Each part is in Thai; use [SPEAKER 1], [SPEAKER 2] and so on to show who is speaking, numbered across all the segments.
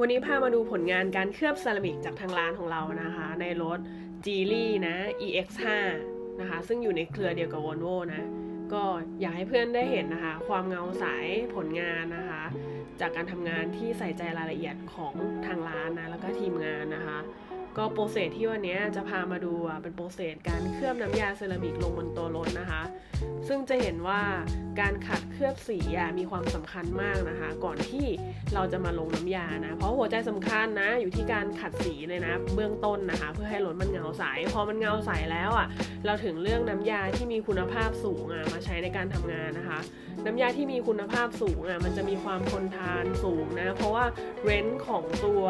[SPEAKER 1] วันนี้พามาดูผลงานการเคลือบเซรามิกจากทางร้านของเรานะคะ ในรถ g ี l ีนะ EX5 นะคะ ซึ่งอยู่ในเครือเดียวกับ Volvo นะ ก็อยากให้เพื่อนได้เห็นนะคะ ความเงาใสผลงานนะคะ จากการทำงานที่ใส่ใจรายละเอียดของทางร้านนะ แล้วก็ทีมงานนะคะ ก็โปรเซสที่วันนี้จะพามาดูเป็นโปรเซสการเคลือบน้ำยาเซรามิกลงบนตัวรถนะคะ ซึ่งจะเห็นว่า การขัดเคลือบสีอะมีความสำคัญมากนะคะ ก่อนที่เราจะมาลงน้ำยานะ เพราะหัวใจสำคัญนะอยู่ที่การขัดสีเลยนะ เบื้องต้นนะคะ เพื่อให้รถมันเงาใส พอมันเงาใสแล้วอะเราถึงเลือกน้ำยาที่มีคุณภาพสูงอะมาใช้ในการทำงานนะคะ น้ำยาที่มีคุณภาพสูงอะมันจะมีความทนทานสูงนะ เพราะว่าเรนจ์ของตัว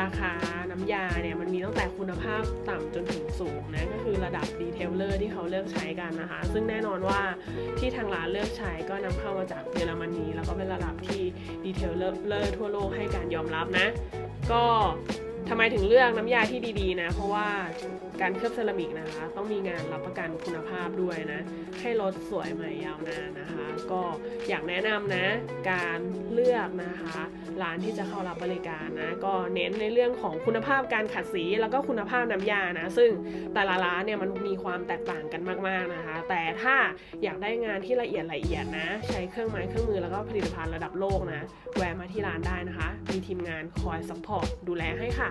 [SPEAKER 1] ราคาน้ำยาเนี่ยมันมีตั้งแต่คุณภาพต่ำจนถึงสูงนะก็คือระดับดีเทลเลอร์ที่เขาเลือกใช้กันนะคะ ซึ่งแน่นอนว่าที่ทางร้านเลือกใช้ก็นำเข้ามาจากเยอรมนีแล้วก็เป็นระดับที่ดีเทลเลอร์ทั่วโลกให้การยอมรับนะ ก็ ทำไมถึงเลือกน้ำยาที่ดีๆนะ เพราะว่าการเคลือบเซรามิกนะคะ ต้องมีงานรับประกันคุณภาพด้วยนะ ให้รถสวยใหม่ยาวนานนะคะ ก็อยากแนะนำนะ การเลือกนะคะร้านที่จะเข้ารับบริการนะ ก็เน้นในเรื่องของคุณภาพการขัดสีแล้วก็คุณภาพน้ำยานะ ซึ่งแต่ละร้านเนี่ยมันมีความแตกต่างกันมากๆนะคะ แต่ถ้าอยากได้งานที่ละเอียดละเอียดนะ ใช้เครื่องไม้เครื่องมือแล้วก็ผลิตภัณฑ์ระดับโลกนะ แวะมาที่ร้านได้นะคะ มีทีมงานคอยซัพพอร์ตดูแลให้ค่ะ